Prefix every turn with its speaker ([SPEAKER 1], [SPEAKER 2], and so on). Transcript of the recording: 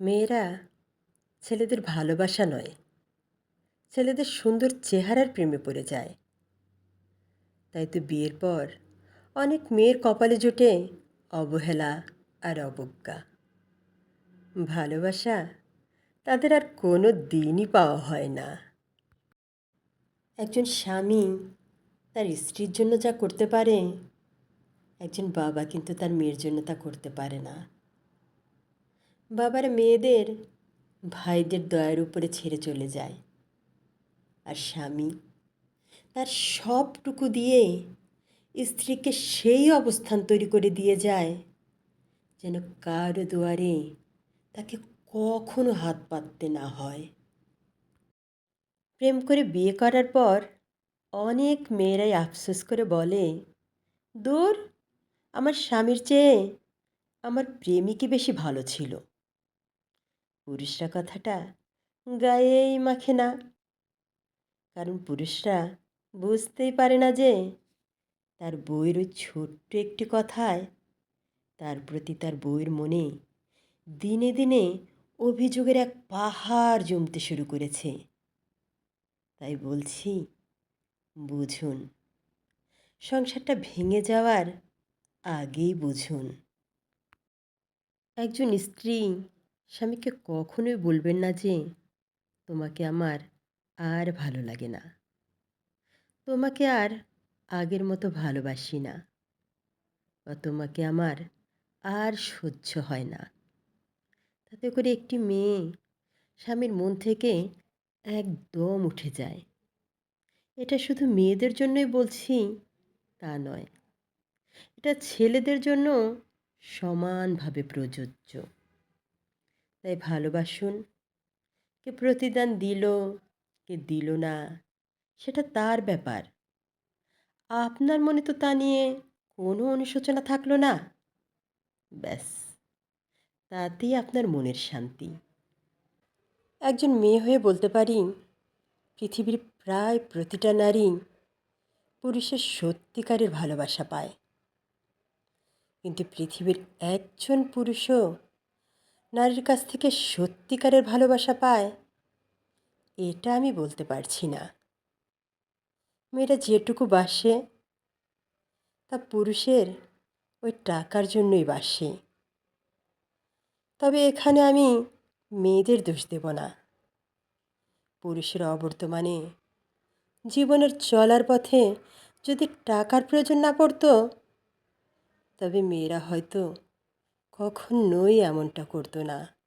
[SPEAKER 1] মেয়েরা ছেলেদের ভালোবাসা নয়, ছেলেদের সুন্দর চেহারার প্রেমে পড়ে যায়। তাই তো বিয়ের পর অনেক মেয়ের কপালে জোটে অবহেলা আর অবজ্ঞা। ভালোবাসা তাদের আর কোনো দিনই পাওয়া হয় না। একজন স্বামী তার স্ত্রীর জন্য যা করতে পারে, একজন বাবা কিন্তু তার মেয়ের জন্য তা করতে পারে না। বাবার মেয়েদের ভাইদের দয়ার উপরে ছেড়ে চলে যায়। আর স্বামী তার সবটুকু দিয়ে স্ত্রীকে সেই অবস্থান তৈরি করে দিয়ে যায় যেন কারও দুয়ারে তাকে কখনো হাত পাততে না হয়। প্রেম করে বিয়ে করার পর অনেক মেয়েরাই আফসোস করে বলে, দূর, আমার স্বামীর চেয়ে আমার প্রেমিকই বেশি ভালো ছিল? পুরুষরা কথাটা গায়েই মাখে না। কারণ পুরুষরা বুঝতেই পারে না যে, তার বইয়ের ওই ছোট্ট একটি কথায়, তার প্রতি তার বইয়ের মনে দিনে দিনে অভিযোগের এক পাহাড় জমতে শুরু করেছে। তাই বলছি, বুঝুন। সংসারটা ভেঙে যাওয়ার আগেই বুঝুন। একজন স্ত্রী স্বামীকে কখনোই বলবেন না যে, তোমাকে আমার আর ভালো লাগে না। তোমাকে আর আগের মতো ভালোবাসি না। বা তোমাকে আমার আর সহ্য হয় না। তাতে করে একটি মেয়ে স্বামীর মন থেকে একদম উঠে যায়। এটা শুধু মেয়েদের জন্যই বলছি তা নয়। এটা ছেলেদের জন্য সমানভাবে প্রযোজ্য। তাই ভালোবাসুন। কে প্রতিদান দিল, কে দিল না, সেটা তার ব্যাপার। আপনার মনে তো তা নিয়ে কোনো অনুশোচনা থাকল না। ব্যাস, তাতেই আপনার মনের শান্তি। একজন মেয়ে হয়ে বলতে পারি, পৃথিবীর প্রায় প্রতিটা নারী পুরুষের সত্যিকারের ভালোবাসা পায়। কিন্তু পৃথিবীর একজন পুরুষও নারীর কাছ থেকে সত্যিকারের ভালোবাসা পায়? এটা আমি বলতে পারছি না। মেয়েরা যেটুকু বাসে, তা পুরুষের ওই টাকার জন্যই বাসে। তবে এখানে আমি মেয়েদের দোষ দেব না। পুরুষের অবর্তমানে জীবনের চলার পথে যদি টাকার প্রয়োজন না পড়তো, তবে মেয়েরা হয়তো কখনোই এমনটা করতো না।